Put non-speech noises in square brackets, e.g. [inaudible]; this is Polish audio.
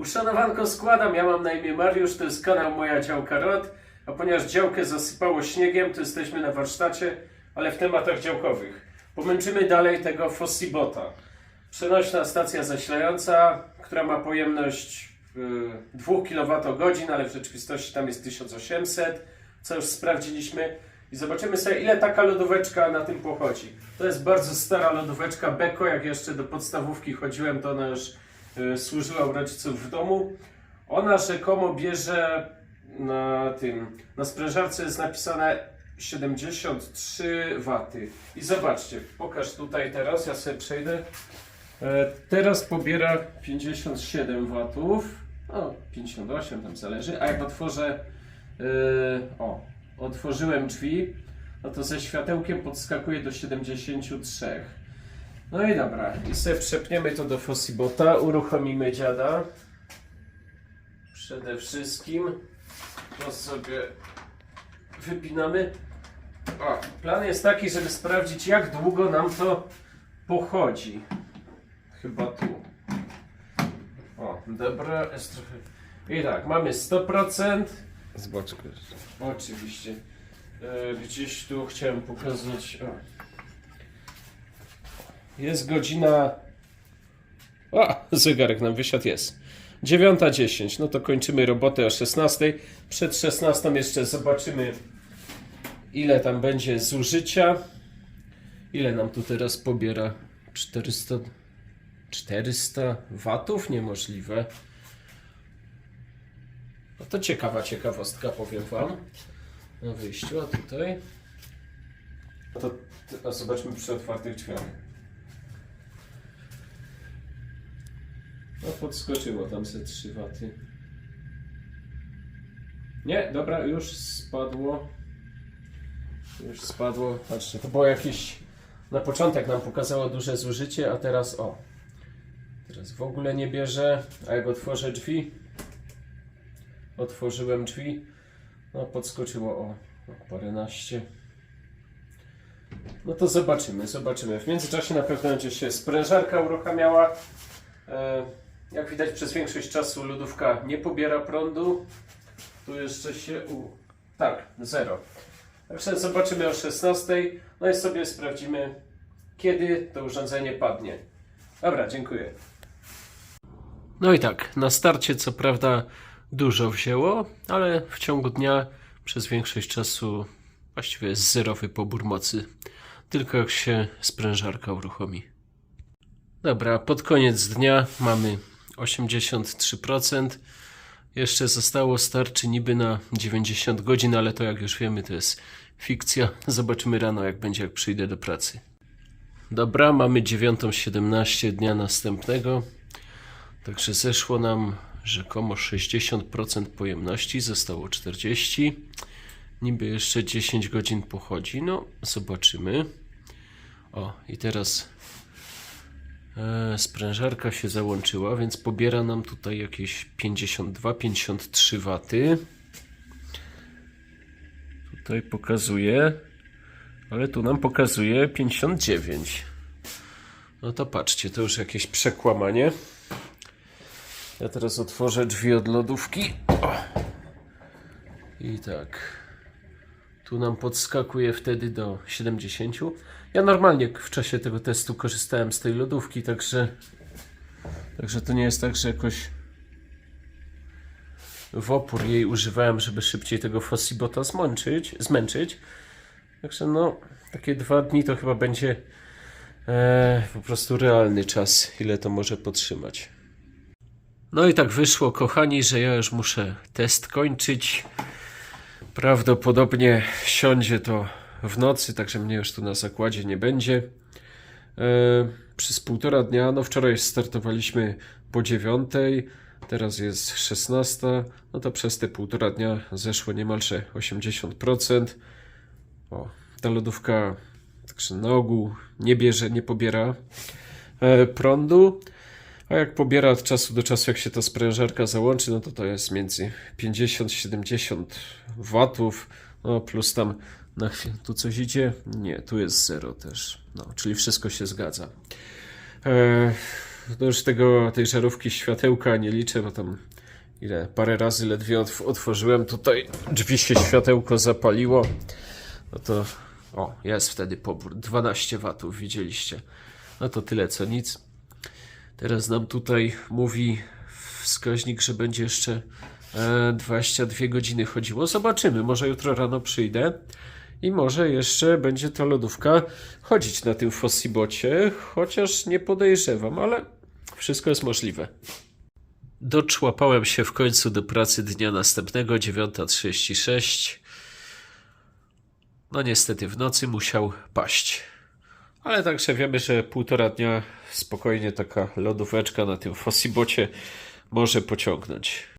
Uszanowanko składam, ja mam na imię Mariusz, to jest kanał Moja Działka ROD, a ponieważ działkę zasypało śniegiem, to jesteśmy na warsztacie, ale w tematach działkowych. Pomęczymy dalej tego Fossibota. Przenośna stacja zasilająca, która ma pojemność y, 2 kWh, ale w rzeczywistości tam jest 1800, co już sprawdziliśmy. I zobaczymy sobie, ile taka lodóweczka na tym pochodzi. To jest bardzo stara lodóweczka Beko. Jak jeszcze do podstawówki chodziłem, to ona już y, służyła u rodziców w domu. Ona rzekomo bierze na tym, na sprężarce jest napisane 73 W. I zobaczcie, pokaż tutaj teraz, ja sobie przejdę. E, Teraz pobiera 57 W. O, 58 tam zależy. A jak otworzę, e, o, otworzyłem drzwi, no to ze światełkiem podskakuje do 73. No i dobra, i sobie przepniemy to do Fossibota, uruchomimy dziada. Przede wszystkim to sobie wypinamy. O, plan jest taki, żeby sprawdzić jak długo nam to pochodzi. Chyba tu. O, dobra, jest trochę... I tak, mamy 100%. Z boczku jeszcze. Oczywiście. E, gdzieś tu chciałem pokazać. O. Jest godzina. A, zegarek nam wysiadł, jest. 9.10. No to kończymy robotę o 16.00. Przed 16.00 jeszcze zobaczymy, ile tam będzie zużycia. Ile nam tu teraz pobiera? 400. 400 watów? Niemożliwe. No to ciekawa ciekawostka, powiem Wam. Na wyjściu, a tutaj. No to a zobaczmy przy otwartych drzwiach. No podskoczyło tam ze 3 waty. Nie, dobra, już spadło. Już spadło. Patrzcie, to było jakieś. Na początek nam pokazało duże zużycie, a teraz o. Teraz w ogóle nie bierze. A jak otworzę drzwi, otworzyłem drzwi, no podskoczyło o, o paręnaście. No to zobaczymy, zobaczymy. W międzyczasie na pewno będzie się sprężarka uruchamiała. E, jak widać przez większość czasu lodówka nie pobiera prądu. Tu jeszcze się... U, tak, zero. Także zobaczymy o 16. No i sobie sprawdzimy, kiedy to urządzenie padnie. Dobra, dziękuję. No i tak, na starcie co prawda dużo wzięło, ale w ciągu dnia przez większość czasu właściwie zerowy pobór mocy. Tylko jak się sprężarka uruchomi. Dobra, pod koniec dnia mamy 83%. Jeszcze zostało starczy niby na 90 godzin, ale to jak już wiemy to jest fikcja. [laughs] Zobaczymy rano jak będzie jak przyjdę do pracy. Dobra, mamy 9.17 dnia następnego. Także zeszło nam rzekomo 60% pojemności, zostało 40. Niby jeszcze 10 godzin pochodzi. No, zobaczymy. O, i teraz sprężarka się załączyła, więc pobiera nam tutaj jakieś 52-53 waty. Tutaj pokazuje, ale tu nam pokazuje 59. No to patrzcie, to już jakieś przekłamanie. Ja teraz otworzę drzwi od lodówki. O. I tak. Tu nam podskakuje wtedy do 70. Ja normalnie w czasie tego testu korzystałem z tej lodówki, także także to nie jest tak, że jakoś w opór jej używałem, żeby szybciej tego Fossibota zmęczyć, zmęczyć. Także no, takie dwa dni to chyba będzie e, po prostu realny czas, ile to może potrzymać. No i tak wyszło, kochani, że ja już muszę test kończyć. Prawdopodobnie siądzie to w nocy, także mnie już tu na zakładzie nie będzie. E, przez półtora dnia, no wczoraj startowaliśmy po dziewiątej, teraz jest 16, no to przez te półtora dnia zeszło niemalże 80%. O, ta lodówka także na ogół nie bierze, nie pobiera e, prądu. A jak pobiera od czasu do czasu, jak się ta sprężarka załączy, no to to jest między 50-70 watów, no plus tam na chwilę, tu coś idzie? Nie, tu jest zero też, no, czyli wszystko się zgadza. E, no już tego, tej żarówki światełka nie liczę, bo tam ile, parę razy ledwie otw- otworzyłem tutaj, drzwi się światełko zapaliło. No to, o, jest wtedy pobór, 12 watów, widzieliście. No to tyle co nic. Teraz nam tutaj mówi wskaźnik, że będzie jeszcze e, 22 godziny chodziło. Zobaczymy, może jutro rano przyjdę i może jeszcze będzie ta lodówka chodzić na tym Fossibocie, chociaż nie podejrzewam, ale wszystko jest możliwe. Doczłapałem się w końcu do pracy dnia następnego, 9.36. No niestety w nocy musiał paść. Ale także wiemy, że półtora dnia spokojnie taka lodóweczka na tym Fossibocie może pociągnąć.